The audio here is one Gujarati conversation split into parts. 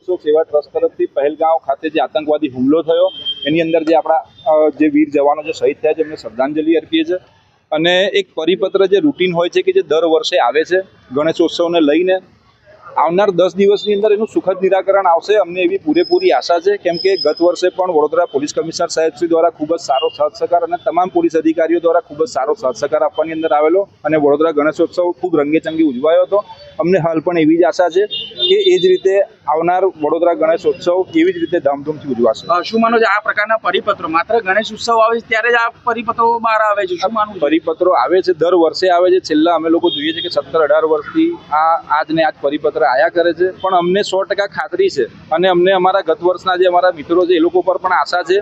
ગણેશોત્સવ સેવા ટ્રસ્ટ તરફથી પહેલગાંવ ખાતે જે આતંકવાદી હુમલો થયો, એની અંદર જે આપણા જે વીર જવાનો જે શહીદ થયા છે, એમને શ્રદ્ધાંજલિ અર્પીએ છીએ. અને એક પરિપત્ર જે રૂટીન હોય છે કે જે દર વર્ષે આવે છે, ગણેશોત્સવને લઈને, આવનાર દસ દિવસની અંદર એનું સુખદ નિરાકરણ આવશે. અમને એવી પૂરેપૂરી આશા છે, કેમ કે ગત વર્ષે પણ વડોદરા પોલીસ કમિશનર સાહેબ શ્રી દ્વારા ખૂબ જ સારો સાથ સહકાર અને તમામ પોલીસ અધિકારીઓ દ્વારા ખૂબ જ સારો સાથ સહકાર આપવાની અંદર આવેલો અને વડોદરા ગણેશોત્સવ ખૂબ રંગેચંગી ઉજવાયો હતો. અમને હાલ પણ એવી જ આશા છે કે એ જ રીતે આવનાર વડોદરા ગણેશોત્સવ એવી જ રીતે ધામધૂમથી ઉજવાશે. શું માનો છે આ પ્રકારના પરિપત્રો? માત્ર ગણેશ ઉત્સવ આવે છે ત્યારે જ આ પરિપત્રો બહાર આવે છે. શું માનવું પરિપત્રો આવે છે દર વર્ષે આવે છે. છેલ્લા અમે લોકો જોઈએ છે કે સત્તર અઢાર વર્ષથી આ આજ ને આજ પરિપત્ર આયા કરે છે. પણ અમને સો ટકા ખાતરી છે અને અમને અમારા ગત વર્ષના જે અમારા મિત્રો છે એ લોકો પર પણ આશા છે.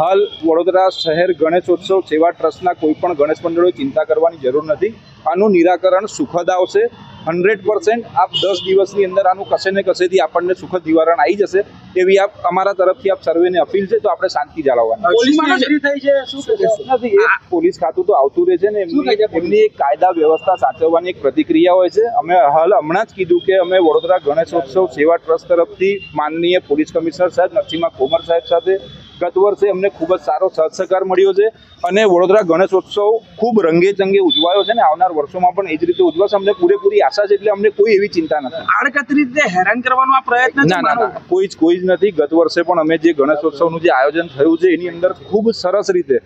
હાલ વડોદરા શહેર ગણેશોત્સવ સેવા ટ્રસ્ટના કોઈ પણ ગણેશ મંડળોએ ચિંતા કરવાની જરૂર નથી. આનું નિરાકરણ સુખદ આવશે. હંડ્રેડ પર્સન્ટ આપ દસ દિવસની અંદર આનું કશે ને કશેથી આપણને સુખદ નિવારણ આવી જશે એવી આપ અમારા તરફથી આપ સર્વેને અપીલ છે તો આપણે શાંતિ જાળવવાની. પોલીસ મંત્રી થઈ છે શું નથી. એ પોલીસ ખાતું તો આવતું રહે છે ને એમની એમની એક કાયદા વ્યવસ્થા સાચવવાની એક પ્રતિક્રિયા હોય છે. અમે હાલ હમણાં જ કીધું કે અમે વડોદરા ગણેશોત્સવ સેવા ટ્રસ્ટ તરફથી માનનીય પોલીસ કમિશનર સાહેબ નરસિંહા કોમર સાહેબ સાથે ગત વર્ષે અમને ખૂબ જ સારો સાથ સહકાર મળ્યો છે અને વડોદરા ગણેશોત્સવ ખૂબ રંગે ચંગે ઉજવાયો છે ને આવનાર વર્ષોમાં પણ એ જ રીતે ઉજવાશે. અમને પૂરેપૂરી આશા છે એટલે અમને કોઈ એવી ચિંતા નથી. આડકત રીતે હેરાન કરવાનો આ પ્રયત્ન ના ના ના. કોઈ જ કોઈ જ નથી. ગત વર્ષે પણ અમે જે ગણેશોત્સવનું જે આયોજન થયું છે એની અંદર ખૂબ સરસ રીતે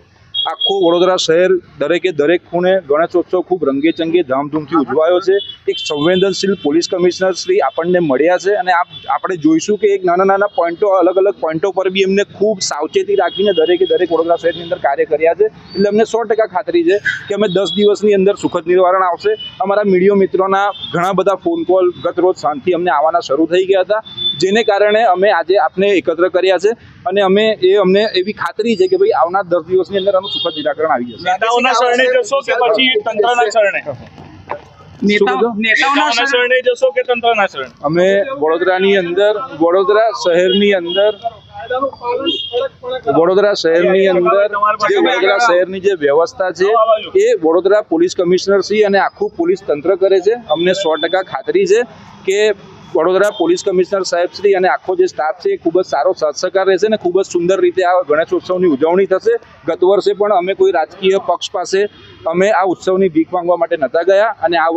આખું વડોદરા શહેર દરેકે દરેક ખૂણે ગણેશોત્સવ ખૂબ રંગેચંગે ધામધૂમથી ઉજવાયો છે. એક સંવેદનશીલ પોલીસ કમિશનર શ્રી આપણને મળ્યા છે અને આપ, આપણે જોઈશું કે એક નાના નાના પોઈન્ટો, અલગ અલગ પોઈન્ટો પર બી એમને ખૂબ સાવચેતી રાખીને દરેકે દરેક વડોદરા શહેરની અંદર કાર્ય કર્યા છે. એટલે અમને સો ખાતરી છે કે અમે દસ દિવસની અંદર સુખદ નિવારણ આવશે. અમારા મીડિયો મિત્રોના ઘણા બધા ફોન કોલ ગત રોજ સાંજથી અમને આવવાના શરૂ થઈ ગયા હતા. જેને કારણે અમે આજે આપને એકત્ર કર્યા છે અને અમે એ અમને એવી ખાતરી છે કે ભાઈ આવનાર દસ દિવસની અંદર આનું સુખદ નિરાકરણ આવી જશે. નેતાઓના શરણે જશો કે પછી તંત્રના શરણે? નેતા શું કીધું? નેતાઓના નેતાઓના શરણે- શરણે જશો કે તંત્રના શરણે? અમે વડોદરાની અંદર વડોદરા શહેરની અંદર વડોદરા શહેરની અંદર જે વડોદરા શહેરની જે વ્યવસ્થા છે એ વડોદરા પોલીસ કમિશનર શ્રી અને આખું પોલીસ તંત્ર કરે છે. અમને સો ટકા ખાતરી છે કે વડોદરા પોલીસ કમિશનર સાહેબ શ્રી અને આખો જે સ્ટાફ છે એ ખૂબ જ સારો સહકાર રહેશે અને ખૂબ જ સુંદર રીતે આ ગણેશોત્સવની ઉજવણી થશે. ગત વર્ષે પણ અમે કોઈ રાજકીય પક્ષ પાસે અમે આ ઉત્સવની ભીખ માંગવા માટે નહોતા ગયા અને આ